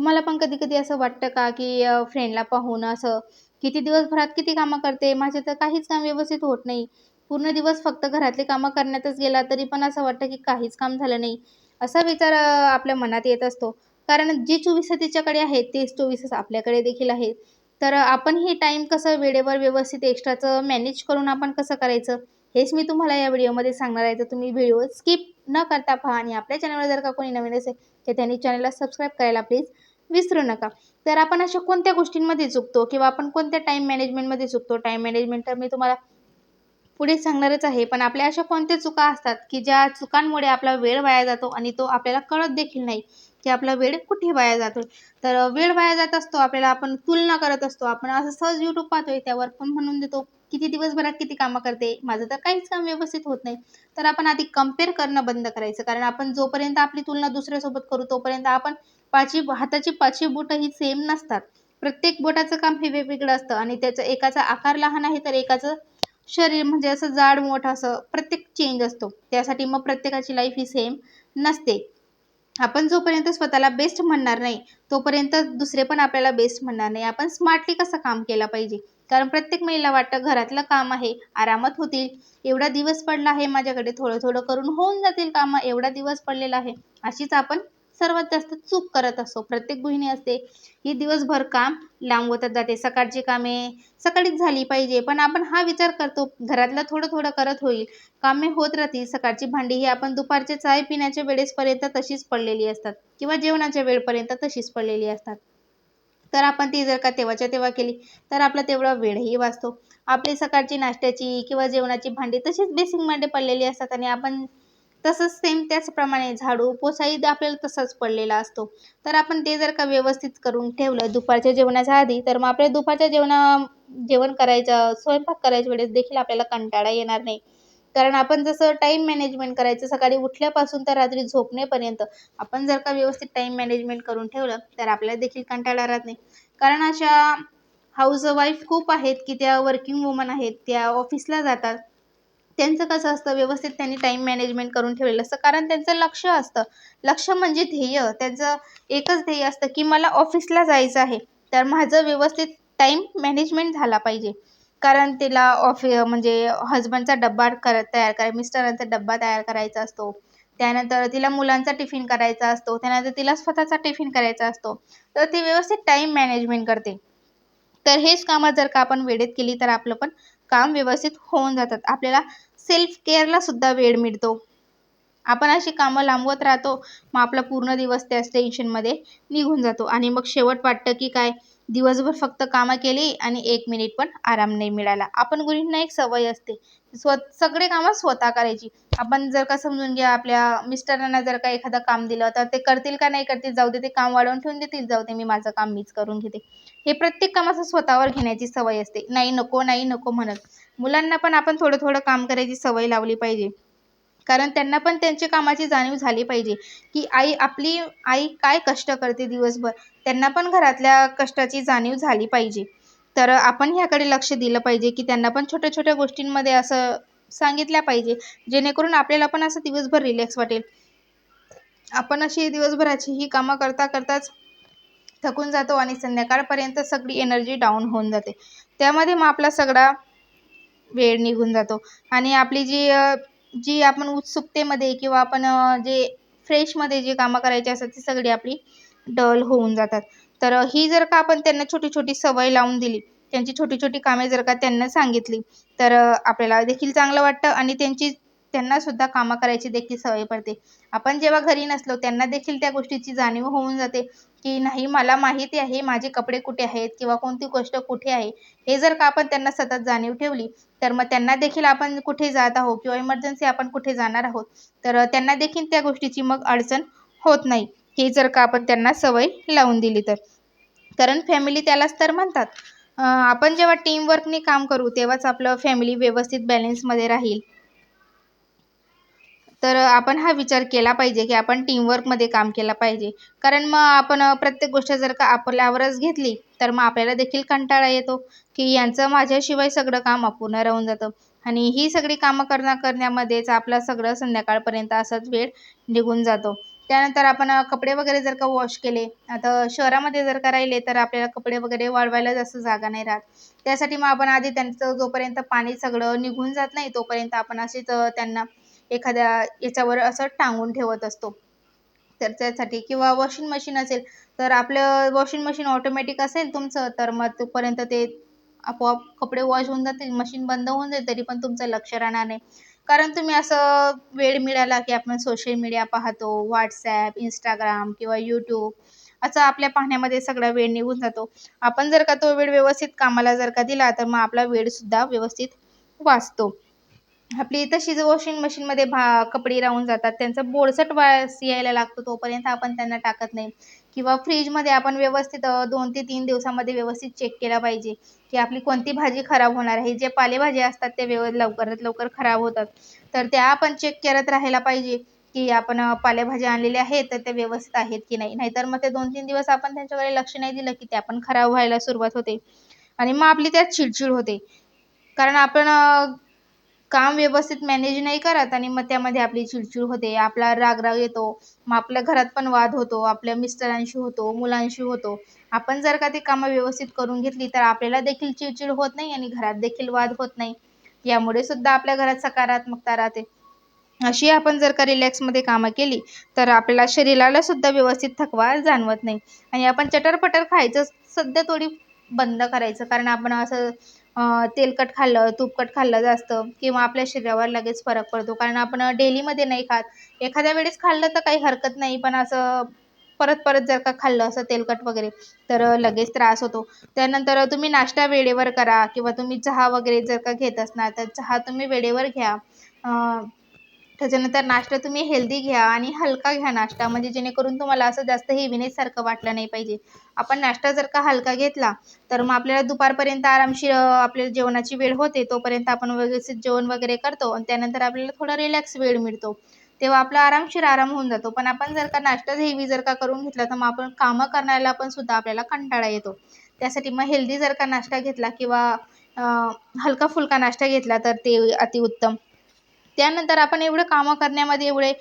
तुम्हाला पण कधी कधी असं वाटतं का की फ्रेंडला पाहून असं किती दिवसभरात किती कामं करते? माझे तर काहीच काम व्यवस्थित होत नाही. पूर्ण दिवस फक्त घरातली कामं करण्यातच गेला तरी पण असं वाटतं की काहीच काम झालं नाही. असा विचार आपल्या मनात येत असतो. कारण जे चोवीस तिच्याकडे आहेत तेच चोवीस आपल्याकडे देखील आहेत तर आपण हे टाईम कसं वेळेवर व्यवस्थित एक्स्ट्राचं मॅनेज करून आपण कसं करायचं? हेच मी तुम्हाला या व्हिडिओमध्ये सांगणार आहे. तर तुम्ही व्हिडिओ स्किप न करता पहा. आणि आपल्या चॅनलवर जर का कोणी नवीन असेल तर त्यांनी चॅनलला सबस्क्राईब करायला प्लीज विसरू नका. तर आपण अशा कोणत्या गोष्टींमध्ये चुकतो किंवा आपण कोणत्या टाईम मॅनेजमेंटमध्ये चुकतो? टाईम मॅनेजमेंट तर मी तुम्हाला पुढे सांगणारच आहे. पण आपल्या अशा कोणत्या चुका असतात की ज्या चुकांमुळे आपला वेळ वाया जातो आणि तो आपल्याला कळत देखील नाही? की आपला वेळ कुठे वाया जातो तर वेळ वाया जात असतो आपल्याला आपण तुलना करत असतो. आपण असं सहज यूट्यूब पाहतोय त्यावर पण म्हणून देतो किती दिवसभरात किती कामं करते? माझं तर काहीच काम व्यवस्थित होत नाही. तर आपण आधी कंपेअर करणं बंद करायचं. कारण आपण जोपर्यंत आपली तुलना दुसऱ्यासोबत करू तोपर्यंत आपण पाचवी हाताची पाचवी बोटं ही सेम नसतात. प्रत्येक बोटाचं काम हे वेगवेगळं असतं आणि त्याचं एकाचा आकार लहान आहे तर एकाचं शरीर म्हणजे असं जाड मोठं असं प्रत्येक चेंज असतो. त्यासाठी मग प्रत्येकाची लाईफ ही सेम नसते. आपण जोपर्यंत स्वतःला बेस्ट म्हणणार नाही तोपर्यंत दुसरे पण आपल्याला बेस्ट म्हणणार नाही. आपण स्मार्टली कसं काम केलं पाहिजे? कारण प्रत्येक महिला वाटतं घरातलं काम आहे आरामात होतील. एवढा दिवस पडला आहे माझ्याकडे थोडं थोडं करून होऊन जातील कामं एवढा दिवस पडलेला आहे. अशीच आपण सर्वात जास्त चूक करत असतो प्रत्येक गृहिणी असते ही दिवसभर काम लांबवतच जाते. सकाळची कामे सकाळीच झाली पाहिजे. पण आपण हा विचार करतो घरातलं थोडं थोडं करत होईल. कामे होत राहतील. सकाळची भांडी ही आपण दुपारचे चाय पिण्याच्या वेळेसपर्यंत तशीच पडलेली असतात किंवा जेवणाच्या वेळपर्यंत तशीच पडलेली असतात. तर आपण ती जर का तेव्हाच्या तेव्हा केली तर आपला तेवढा वेळही वाचतो. आपली सकाळची नाश्त्याची किंवा जेवणाची भांडी तशीच बेसिंगमध्ये पडलेली असतात आणि आपण तसंच सेम त्याचप्रमाणे झाडू पोसाही आपल्याला तसाच पडलेला असतो. तर आपण ते जर का व्यवस्थित करून ठेवलं दुपारच्या जेवणाच्या आधी तर मग आपल्या दुपारच्या जेवणा जेवण करायचं स्वयंपाक करायच्या वेळेस देखील आपल्याला कंटाळा येणार नाही. कारण आपण जसं टाईम मॅनेजमेंट करायचं सकाळी उठल्यापासून तर रात्री झोपण्यापर्यंत आपण जर का व्यवस्थित टाईम मॅनेजमेंट करून ठेवलं तर आपल्याला देखील कंटाळा राहत नाही. कारण अशा हाऊस वाईफ खूप आहेत की त्या वर्किंग वुमन आहेत त्या ऑफिसला जातात. त्यांचं कसं असतं व्यवस्थित त्यांनी टाईम मॅनेजमेंट करून ठेवलेलं असतं. कारण त्यांचं लक्ष असतं. लक्ष म्हणजे ध्येय. त्यांचं एकच ध्येय असतं की मला ऑफिसला जायचं आहे. तर माझं व्यवस्थित टाईम मॅनेजमेंट झाला पाहिजे. कारण तिला ऑफि म्हणजे हजबंडचा डब्बा कर तयार कराय मिस्टरांचा डब्बा तयार करायचा असतो. त्यानंतर तिला मुलांचा टिफिन करायचा असतो. त्यानंतर तिला स्वतःचा टिफिन करायचा असतो. तर ती व्यवस्थित टाईम मॅनेजमेंट करते. तर हेच कामं जर का आपण वेळेत केली तर आपलं पण काम व्यवस्थित होऊन जातात. आपल्याला सेल्फ केअरला सुद्धा वेळ मिळतो. आपण अशी कामं लांबवत राहतो मग आपला पूर्ण दिवस त्याच टेन्शनमध्ये निघून जातो. आणि मग शेवट वाटतं की काय दिवसभर फक्त कामं केली आणि एक मिनिट पण आराम नाही मिळाला. आपण गृहिणींना एक सवय असते. स्व सगळे कामं स्वतः करायची. आपण जर का समजून घ्या आपल्या मिस्टरांना जर का एखादं काम दिलं तर ते करतील का नाही करतील जाऊ दे ते काम वाढवून ठेवून देतील जाऊ दे मी माझं काम मीच करून घेते. हे प्रत्येक काम असं स्वतःवर घेण्याची सवय असते. नाही नको नाही नको म्हणत. मुलांना पण आपण थोडं थोडं काम करायची सवय लावली पाहिजे. कारण त्यांना पण त्यांच्या कामाची जाणीव झाली पाहिजे. की आई आपली आई काय कष्ट करते दिवसभर? त्यांना पण घरातल्या कष्टाची जाणीव झाली पाहिजे. तर आपण ह्याकडे लक्ष दिलं पाहिजे की त्यांना पण छोट्या छोट्या गोष्टींमध्ये असं सांगितल्या पाहिजे. जेणेकरून आपल्याला पण असं दिवसभर रिलॅक्स वाटेल. आपण अशी दिवसभराची ही कामं करता करताच थकून जातो आणि संध्याकाळपर्यंत सगळी एनर्जी डाऊन होऊन जाते. त्यामध्ये मग आपला सगळा वेळ निघून जातो. आणि आपली जी जी आपण उत्सुकतेमध्ये किंवा आपण जे फ्रेशमध्ये जे कामं करायची असतात ती सगळी आपली डल होऊन जातात. तर ही जर का आपण त्यांना छोटी छोटी सवय लावून दिली त्यांची छोटी छोटी कामे जर का त्यांना सांगितली तर आपल्याला देखील चांगलं वाटतं आणि त्यांची त्यांनासुद्धा कामं करायची देखील सवय पडते. आपण जेव्हा घरी नसलो त्यांना देखील त्या गोष्टीची जाणीव होऊन जाते. की नाही मला माहिती आहे माझे कपडे कुठे आहेत किंवा कोणती गोष्ट कुठे आहे हे जर का आपण त्यांना सतत जाणीव ठेवली तर मग त्यांना देखील आपण कुठे जात आहोत किंवा इमर्जन्सी आपण कुठे जाणार आहोत तर त्यांना देखील त्या गोष्टीची मग अडचण होत नाही. हे जर का आपण त्यांना सवय लावून दिली तर. कारण फॅमिली त्यालाच तर म्हणतात. आपण जेव्हा टीमवर्कने काम करू तेव्हाच आपलं फॅमिली व्यवस्थित बॅलेन्समध्ये राहील. तर आपण हा विचार केला पाहिजे की आपण टीमवर्कमध्ये काम केलं पाहिजे. कारण मग आपण प्रत्येक गोष्ट जर का आपल्यावरच घेतली तर मग आपल्याला देखील कंटाळा येतो की यांचं माझ्याशिवाय सगळं काम अपूर्ण राहून जातं. आणि ही सगळी कामं करण्या करण्यामध्येच आपला सगळं संध्याकाळपर्यंत असाच वेळ निघून जातो. त्यानंतर आपण कपडे वगैरे जर का वॉश केले आता शहरामध्ये जर का राहिले तर आपल्याला कपडे वगैरे वाळवायला जास्त जागा नाही राहत. त्यासाठी मग आपण आधी त्यांचं जोपर्यंत पाणी सगळं निघून जात नाही तोपर्यंत आपण असेच त्यांना एखाद्या याच्यावर असं टांगून ठेवत असतो. तर त्यासाठी किंवा वॉशिंग मशीन असेल तर आपलं वॉशिंग मशीन ऑटोमॅटिक असेल तुमचं तर मग तोपर्यंत ते आपोआप कपडे वॉश होऊन जातील मशीन बंद होऊन जाईल तरी पण तुमचं लक्ष राहणार नाही. कारण तुम्ही असं वेळ मिळाला की आपण सोशल मीडिया पाहतो व्हॉट्सॲप इंस्टाग्राम किंवा यूट्यूब असं आपल्या पाहण्यामध्ये सगळा वेळ निघून जातो. आपण जर का तो वेळ व्यवस्थित कामाला जर का दिला तर मग आपला वेळसुद्धा व्यवस्थित वाचतो. आपली तशीच वॉशिंग मशीनमध्ये भा कपडे राहून जातात. त्यांचा बोळसट वास यायला लागतो तोपर्यंत आपण त्यांना टाकत नाही. किंवा फ्रीजमध्ये आपण व्यवस्थित दोन ते तीन दिवसामध्ये व्यवस्थित चेक केला पाहिजे की आपली कोणती भाजी खराब होणार आहे. जे पालेभाज्या असतात ते व्यव लवकरात लवकर खराब होतात. तर त्या आपण चेक करत राहायला पाहिजे की आपण पालेभाज्या आणलेल्या आहेत तर त्या व्यवस्थित आहेत की नाही. नाहीतर मग ते दोन तीन दिवस आपण त्यांच्याकडे लक्ष नाही दिलं की त्या पण खराब व्हायला सुरुवात होते. आणि मग आपली त्यात चिडचिड होते. कारण आपण काम व्यवस्थित मॅनेज नाही करत आणि मग त्यामध्ये आपली चिडचिड होते आपला रागराग येतो मग आपल्या घरात पण वाद होतो आपल्या मिस्टरांशी होतो मुलांशी होतो. आपण जर का ती कामं व्यवस्थित करून घेतली तर आपल्याला देखील चिडचिड होत नाही आणि घरात देखील वाद होत नाही. यामुळे सुद्धा आपल्या घरात सकारात्मकता राहते. अशी आपण जर का रिलॅक्समध्ये कामं केली तर आपल्याला शरीराला सुद्धा व्यवस्थित थकवा जाणवत नाही. आणि आपण चटरपटर खायचं सध्या थोडी बंद करायचं कारण आपण असं तेलकट खाल्लं तूपकट खाल्लं जास्त किंवा आपल्या शरीरावर लगेच फरक पडतो. कारण आपण डेलीमध्ये नाही खात. एखाद्या वेळेस खाल्लं तर काही हरकत नाही पण असं परत परत जर का खाल्लं असं तेलकट वगैरे तर लगेच त्रास होतो. त्यानंतर तुम्ही नाश्ता वेळेवर करा किंवा तुम्ही चहा वगैरे जर का घेत असणार तर चहा तुम्ही वेळेवर घ्या. त्याच्यानंतर नाश्ता तुम्ही हेल्दी घ्या आणि हलका घ्या नाश्ता. म्हणजे जेणेकरून तुम्हाला असं जास्त हेवीनेससारखं वाटलं नाही पाहिजे. आपण नाश्ता जर का हलका घेतला तर मग आपल्याला दुपारपर्यंत आरामशीर आपल्याला जेवणाची वेळ होते तोपर्यंत आपण व्यवस्थित जेवण वगैरे करतो आणि त्यानंतर आपल्याला थोडा रिलॅक्स वेळ मिळतो. तेव्हा आपला आरामशीर आराम होऊन जातो. पण आपण जर का नाश्ता हेवी जर का करून घेतला तर मग आपण कामं करण्याला पण सुद्धा आपल्याला कंटाळा येतो. त्यासाठी मग हेल्दी जर का नाश्ता घेतला किंवा हलका फुलका नाश्ता घेतला तर ते अतिउत्तम. त्यानंतर आपण एवढं कामं करण्यामध्ये एवढे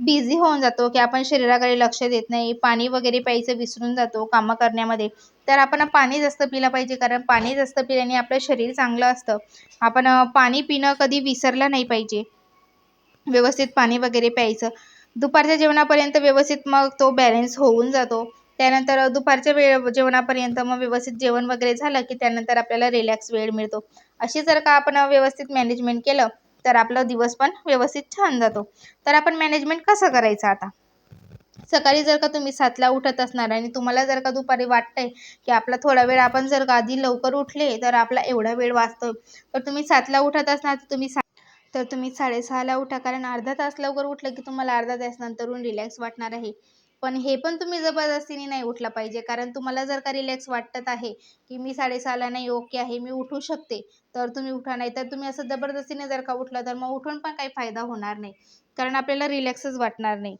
बिझी होऊन जातो की आपण शरीराकडे लक्ष देत नाही पाणी वगैरे प्यायचं विसरून जातो कामं करण्यामध्ये. तर आपण पाणी जास्त पिलं पाहिजे कारण पाणी जास्त पिल्याने आपलं शरीर चांगलं असतं. आपण पाणी पिणं कधी विसरलं नाही पाहिजे. व्यवस्थित पाणी वगैरे प्यायचं. दुपारच्या जेवणापर्यंत व्यवस्थित मग तो बॅलन्स होऊन जातो. त्यानंतर दुपारच्या वेळ जेवणापर्यंत मग व्यवस्थित जेवण वगैरे झालं की त्यानंतर आपल्याला रिलॅक्स वेळ मिळतो. अशी जर का आपण व्यवस्थित मॅनेजमेंट केलं तर आपला दिवस पण व्यवस्थित छान जातो. तर आपण मॅनेजमेंट कसं करायचं आता? सकाळी जर का तुम्ही सातला उठत असणार आणि तुम्हाला जर का दुपारी वाटतंय की आपला थोडा वेळ आपण जर का आधी लवकर उठले तर आपला एवढा वेळ वाचतो तर तुम्ही सातला उठत असणार तर तुम्ही सा तर तुम्ही साडेसहाला उठा. कारण अर्धा तास लवकर उठलं की तुम्हाला अर्धा तास नंतरून रिलॅक्स वाटणार आहे. पण हे पण तुम्ही जबरदस्तीने नाही उठलं पाहिजे. कारण तुम्हाला जर का रिलॅक्स वाटत आहे की मी साडेसहाला नाही ओके आहे मी उठू शकते तर तुम्ही उठा. नाही तर तुम्ही असं जबरदस्तीने जर का उठला तर मग उठून पण काही फायदा होणार नाही. कारण आपल्याला रिलॅक्सच वाटणार नाही.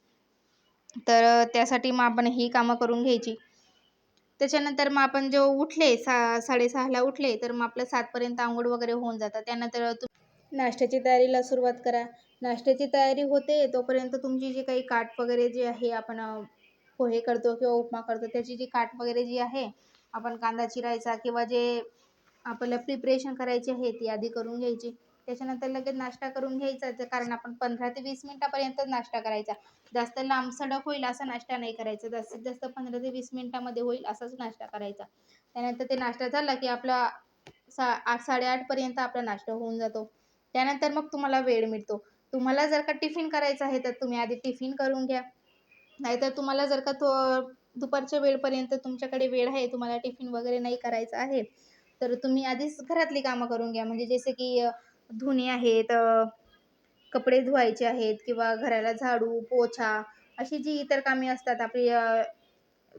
तर त्यासाठी मग आपण ही कामं करून घ्यायची. त्याच्यानंतर मग आपण जो उठले सा साडेसहाला उठले तर मग आपलं सातपर्यंत आंघोळ वगैरे होऊन जातं. त्यानंतर नाश्त्याची तयारीला सुरुवात करा. नाश्त्याची तयारी होते तोपर्यंत तुमची जी काही काट वगैरे जी आहे आपण पोहे करतो किंवा उपमा करतो त्याची जी काट वगैरे जी आहे आपण कांदा चिरायचा किंवा जे आपल्याला प्रिपरेशन करायची आहे ती आधी करून घ्यायची. त्याच्यानंतर लगेच नाश्ता करून घ्यायचा कारण आपण पंधरा ते वीस मिनिटापर्यंत नाश्ता करायचा. जास्त लांब सडक होईल असा नाश्ता नाही करायचा. जास्तीत जास्त पंधरा ते वीस मिनिटामध्ये होईल असाच नाश्ता करायचा. त्यानंतर ते नाश्ता झाला की आपला सा आठ साडेआठपर्यंत आपला नाश्ता होऊन जातो. त्यानंतर मग तुम्हाला वेळ मिळतो. तुम्हाला जर का टिफिन करायचं आहे तर तुम्ही आधी टिफिन करून घ्या. नाहीतर तुम्हाला जर का तो दुपारच्या वेळपर्यंत तुमच्याकडे वेळ आहे तुम्हाला टिफिन वगैरे नाही करायचं आहे तर तुम्ही आधीच घरातली कामं करून घ्या. म्हणजे जसे की धुणे आहेत कपडे धुवायचे आहेत किंवा घराला झाडू पोछा अशी जी इतर कामे असतात आपली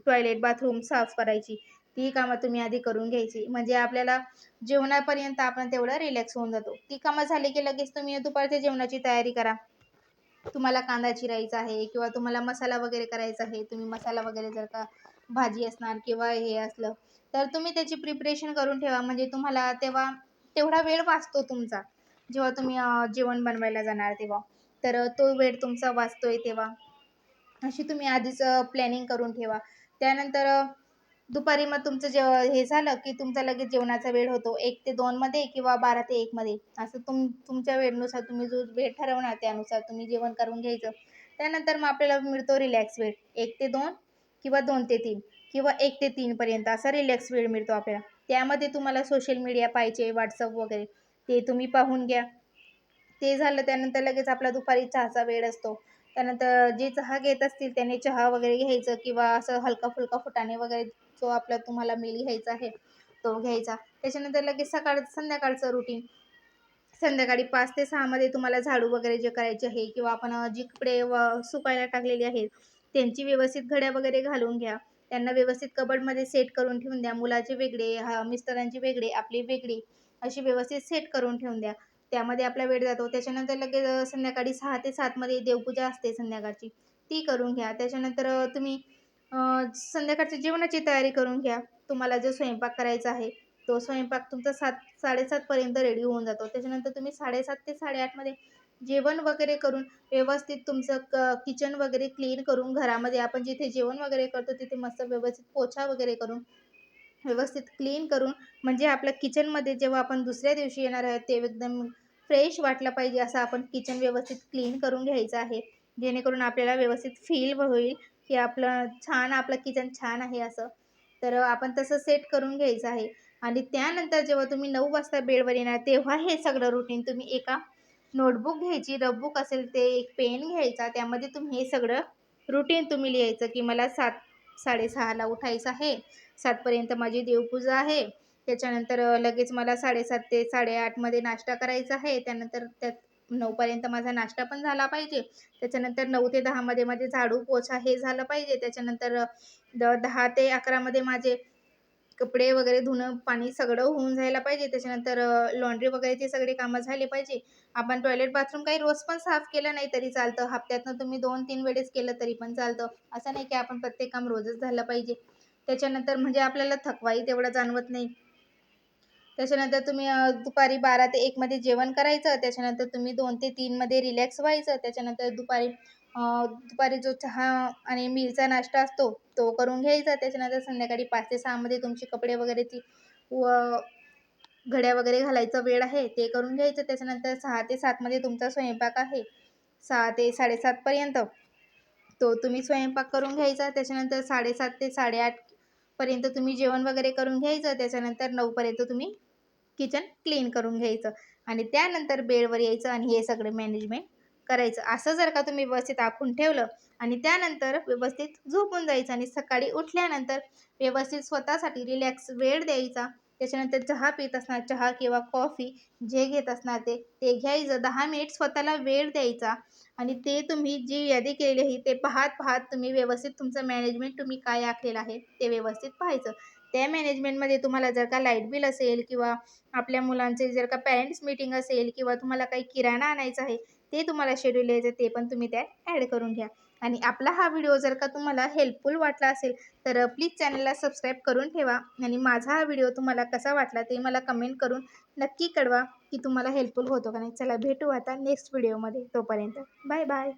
टॉयलेट बाथरूम साफ करायची ती कामं तुम्ही आधी करून घ्यायची. म्हणजे आपल्याला जेवणापर्यंत आपण तेवढा रिलॅक्स होऊन जातो. ती कामं झाली की लगेच तुम्ही दुपारच्या जेवणाची तयारी करा. तुम्हाला कांदा चिरायचा आहे किंवा तुम्हाला मसाला वगैरे करायचा आहे तुम्ही मसाला वगैरे जर का भाजी असणार किंवा हे असलं तर तुम्ही त्याची प्रिपरेशन करून ठेवा. म्हणजे तुम्हाला तेव्हा तेवढा वेळ वाचतो तुमचा. जेव्हा तुम्ही जेवण बनवायला जाणार तेव्हा. तर तो वेळ तुमचा वाचतोय तेव्हा. अशी तुम्ही आधीच प्लॅनिंग करून ठेवा. त्यानंतर दुपारी मग तुमचं जेव हे झालं की तुमचा लगेच जेवणाचा वेळ होतो. एक ते दोनमध्ये किंवा बारा ते एकमध्ये असं तुम तुमच्या वेळेनुसार तुम्ही जो वेळ ठरवणार त्यानुसार तुम्ही जेवण करून घ्यायचं. त्यानंतर मग आपल्याला मिळतो रिलॅक्स वेळ. एक ते दोन किंवा दोन ते तीन किंवा एक ते तीनपर्यंत असा रिलॅक्स वेळ मिळतो आपल्याला. त्यामध्ये तुम्हाला सोशल मीडिया पाहिजे व्हॉट्सअप वगैरे ते तुम्ही पाहून घ्या. ते झालं त्यानंतर लगेच आपला दुपारी चहाचा वेळ असतो. त्यानंतर जे चहा घेत असतील त्याने चहा वगैरे घ्यायचं किंवा असं हलका फुलका फुटाणे वगैरे जो आपला तुम्हाला मी घ्यायचा आहे तो घ्यायचा. त्याच्यानंतर लगेच सकाळ संध्याकाळचं रुटीन संध्याकाळी पाच ते सहामध्ये तुम्हाला झाडू वगैरे जे करायचे आहे किंवा आपण जी कपडे व सुकायला टाकलेली आहेत त्यांची व्यवस्थित घड्या वगैरे घालून घ्या. त्यांना व्यवस्थित कबडमध्ये सेट करून ठेवून द्या. मुलाचे वेगळे हा मिस्टरांची वेगळे आपली वेगळी अशी व्यवस्थित सेट करून ठेवून द्या. त्यामध्ये आपला वेळ जातो. त्याच्यानंतर लगेच संध्याकाळी सहा ते सातमध्ये देवपूजा असते संध्याकाळची. ती करून घ्या. त्याच्यानंतर तुम्ही संध्याकाळच्या जेवणाची तयारी करून घ्या. तुम्हाला जो स्वयंपाक करायचा आहे तो स्वयंपाक तुमचा सात साडेसातपर्यंत रेडी होऊन जातो. त्याच्यानंतर तुम्ही साडेसात ते साडेआठमध्ये जेवण वगैरे करून व्यवस्थित तुमचं क किचन वगैरे क्लीन करून घरामध्ये आपण जिथे जेवण वगैरे करतो तिथे मस्त व्यवस्थित पोछा वगैरे करून व्यवस्थित क्लीन करून म्हणजे आपल्या किचनमध्ये जेव्हा आपण दुसऱ्या दिवशी येणार आहे ते एकदम फ्रेश वाटलं पाहिजे असं आपण किचन व्यवस्थित क्लीन करून घ्यायचं आहे. जेणेकरून आपल्याला व्यवस्थित फील होईल. की आपलं छान आपलं किचन छान आहे असं. तर आपण तसं सेट करून घ्यायचं आहे. आणि त्यानंतर जेव्हा तुम्ही नऊ वाजता बेडवर येणार तेव्हा हे सगळं रुटीन तुम्ही एका नोटबुक घ्यायची रबबुक असेल ते एक पेन घ्यायचा त्यामध्ये तुम्ही हे सगळं रुटीन तुम्ही लिहायचं की मला सात साडेसहाला उठायचं आहे सातपर्यंत माझी देवपूजा आहे. त्याच्यानंतर लगेच मला साडेसात ते साडेआठमध्ये नाश्ता करायचा आहे. त्यानंतर त्यात नऊपर्यंत माझा नाश्ता पण झाला पाहिजे. त्याच्यानंतर नऊ ते दहामध्ये माझे झाडू पोछा हे झालं पाहिजे. त्याच्यानंतर द दहा ते अकरामध्ये माझे कपडे वगैरे धुणं पाणी सगळं होऊन जायला पाहिजे. त्याच्यानंतर लॉन्ड्री वगैरेचे सगळे कामं झाले पाहिजे. आपण टॉयलेट बाथरूम काही रोज पण साफ केलं नाही तरी चालतं. हप्त्यातनं तुम्ही दोन तीन वेळेस केलं तरी पण चालतं. असं नाही की आपण प्रत्येक काम रोजच झालं पाहिजे. त्याच्यानंतर म्हणजे आपल्याला थकवाही तेवढा जाणवत नाही. त्याच्यानंतर तुम्ही दुपारी बारा ते एकमध्ये जेवण करायचं त्याच्यानंतर तुम्ही दोन ते तीनमध्ये रिलॅक्स व्हायचं त्याच्यानंतर दुपारी दुपारी जो चहा आणि मिलचा नाश्ता असतो तो करून घ्यायचा त्याच्यानंतर संध्याकाळी पाच ते सहामध्ये तुमचे कपडे वगैरेची व घड्या वगैरे घालायचा वेळ आहे ते करून घ्यायचं त्याच्यानंतर सहा ते सातमध्ये तुमचा स्वयंपाक आहे सहा ते साडेसातपर्यंत तो तुम्ही स्वयंपाक करून घ्यायचा त्याच्यानंतर साडेसात ते साडेआठपर्यंत तुम्ही जेवण वगैरे करून घ्यायचं त्याच्यानंतर नऊपर्यंत तुम्ही किचन क्लीन करून घ्यायचं. आणि त्यानंतर बेडवर यायचं आणि हे सगळं मॅनेजमेंट करायचं. असं जर का तुम्ही व्यवस्थित आखून ठेवलं आणि त्यानंतर व्यवस्थित झोपून जायचं आणि सकाळी उठल्यानंतर व्यवस्थित स्वतःसाठी रिलॅक्स वेळ द्यायचा. त्याच्यानंतर चहा पित असणार चहा किंवा कॉफी जे घेत असणार ते ते घ्यायचं दहा मिनिट स्वतःला वेळ द्यायचा आणि ते तुम्ही जी यादी केलेली आहे ते पाहत पाहत तुम्ही व्यवस्थित तुमचं मॅनेजमेंट तुम्ही काय आखलेलं आहे ते व्यवस्थित पाहायचं. त्या मॅनेजमेंटमध्ये तुम्हाला जर का लाइट बिल असेल किंवा आपल्या मुलांचे जर का पॅरेंट्स मीटिंग असेल किंवा तुम्हाला काही किराणा आणायचा आहे ते तुम्हाला शेड्यूल यायचं ते पण तुम्ही त्यात ॲड करून घ्या. आणि आपला हा व्हिडिओ जर का तुम्हाला हेल्पफुल वाटला असेल तर प्लीज चॅनलला सबस्क्राईब करून ठेवा. आणि माझा हा व्हिडिओ तुम्हाला कसा वाटला ते मला कमेंट करून नक्की कळवा की तुम्हाला हेल्पफुल होतो का नाही. चला भेटू आता नेक्स्ट व्हिडिओमध्ये तोपर्यंत बाय बाय